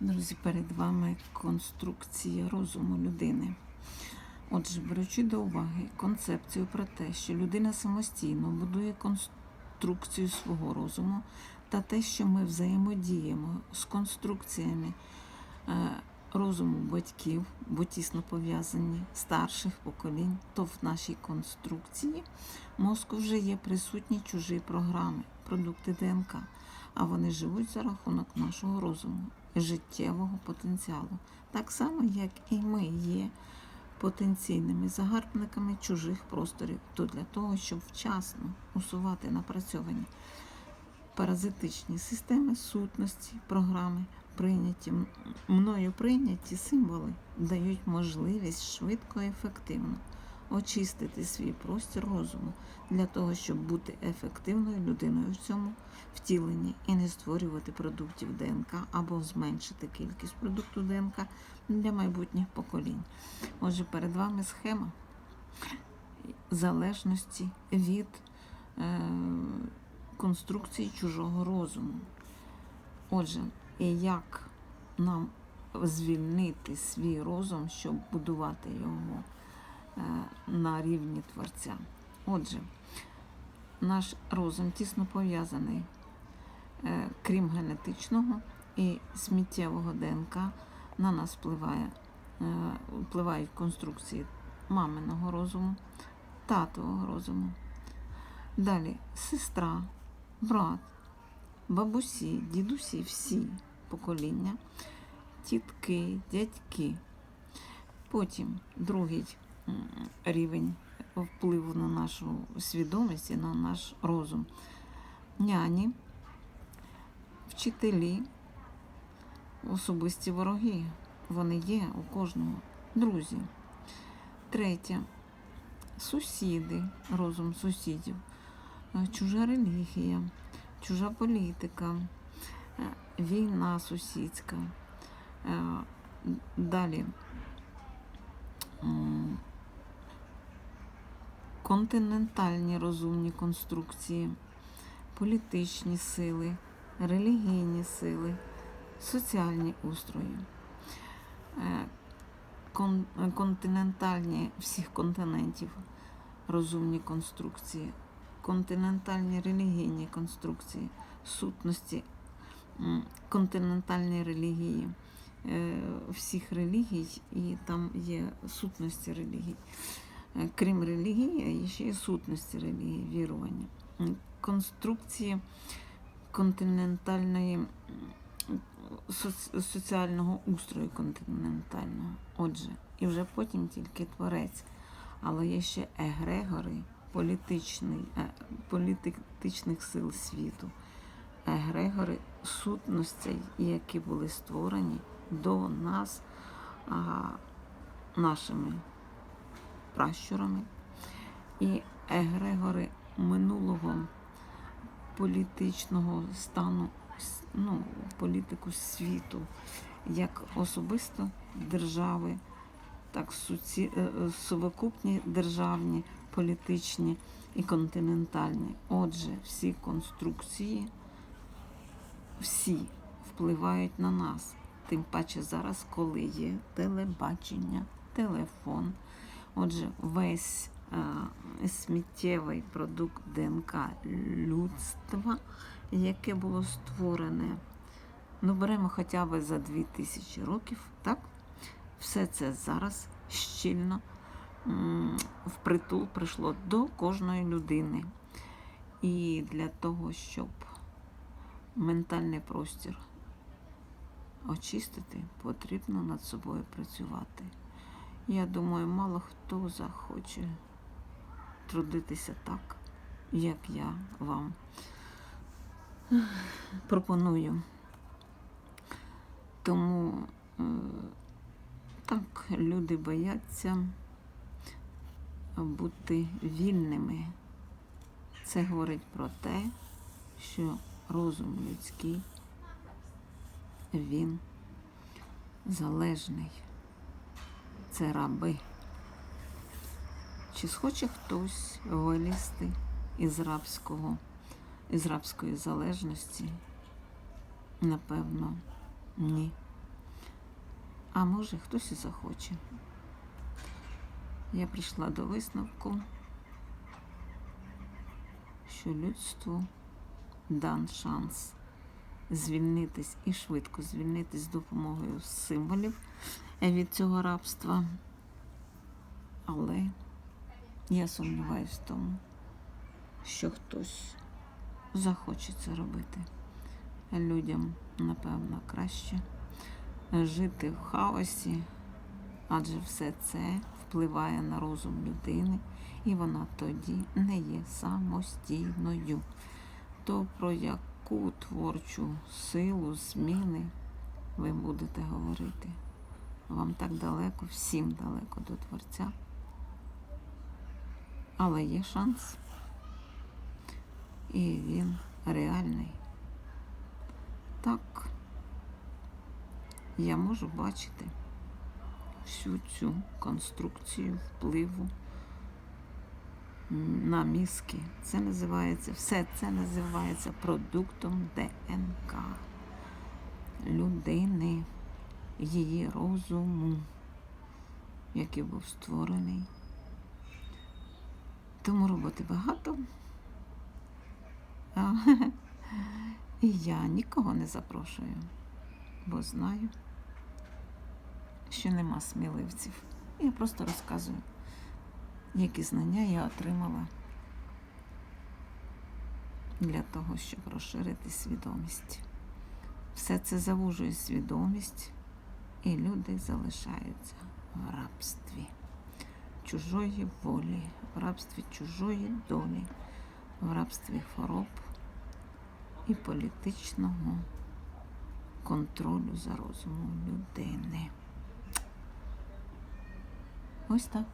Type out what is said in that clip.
Друзі, перед вами конструкція розуму людини. Отже, беручи до уваги концепцію про те, що людина самостійно будує конструкцію свого розуму, та те, що ми взаємодіємо з конструкціями е, розуму батьків, бо тісно пов'язані старших поколінь, то в нашій конструкції мозку вже є присутні чужі програми, продукти ДНК, а вони живуть за рахунок нашого розуму життєвого потенціалу, так само, як і ми є потенційними загарбниками чужих просторів, то для того, щоб вчасно усувати напрацьовані паразитичні системи сутності, програми, прийняті мною прийняті символи дають можливість швидко і ефективно очистити свій простір розуму для того, щоб бути ефективною людиною в цьому втіленні і не створювати продуктів ДНК або зменшити кількість продукту ДНК для майбутніх поколінь. Отже, перед вами схема залежності від е, конструкції чужого розуму. Отже, як нам звільнити свій розум, щоб будувати його на рівні Творця. Отже, наш розум тісно пов'язаний, е, крім генетичного і сміттєвого ДНК, на нас впливає, е, впливають конструкції маминого розуму, татового розуму. Далі сестра, брат, бабусі, дідусі, всі покоління, тітки, дядьки. Потім другий рівень впливу на нашу свідомість і на наш розум. Няні, вчителі, особисті вороги. Вони є у кожного. Друзі. Третє. Сусіди, розум сусідів, е, чужа релігія, чужа політика, е, війна сусідська. Е, Далі континентальні розумні конструкції, політичні сили, релігійні сили, соціальні устрої, Е, кон- континентальні всіх континентів розумні конструкції, континентальні релігійні конструкції, сутності, континентальні релігії е, всіх релігій, і там є сутності релігій. Крім релігії, є ще є сутності релігії, вірування. Конструкції континентальної соціального устрою континентального. Отже, і вже потім тільки творець. Але є ще егрегори політичний, е, політичних сил світу, егрегори сутностей, які були створені до нас а, нашими пращурами, і егрегори минулого політичного стану, ну, політику світу, як особисто держави, так суці, е, е, совокупні державні, політичні і континентальні. Отже, всі конструкції, всі впливають на нас. Тим паче зараз, коли є телебачення, телефон. Отже, весь е, сміттєвий продукт ДНК людства, яке було створене, ну беремо хоча б за 2000 років, так? Все це зараз щільно впритул прийшло до кожної людини. І для того, щоб ментальний простір очистити, потрібно над собою працювати. Я думаю, мало хто захоче трудитися так, як я вам пропоную. Тому е, так люди бояться бути вільними. Це говорить про те, що розум людський, він залежний. Це раби. Чи схоче хтось вилізти із рабського, із рабської залежності? Напевно, ні. А може хтось і захоче. Я прийшла до висновку, що людству дан шанс звільнитись і швидко звільнитись з допомогою символів від цього рабства. Але я сумніваюся в тому, що хтось захоче це робити. Людям, напевно, краще жити в хаосі, адже все це впливає на розум людини, і вона тоді не є самостійною. То про яку творчу силу зміни ви будете говорити? Вам так далеко, всім далеко до Творця. Але є шанс. І він реальний. Так, я можу бачити всю цю конструкцію впливу на мізки. Це називається, все це називається продуктом ДНК людини, її розуму, який був створений. Тому роботи багато. І я нікого не запрошую, бо знаю, що нема сміливців. Я просто розказую, які знання я отримала для того, щоб розширити свідомість. Все це завужує свідомість, і люди залишаються в рабстві чужої волі, в рабстві чужої долі, в рабстві хвороб і політичного контролю за розумом людини. Ось так.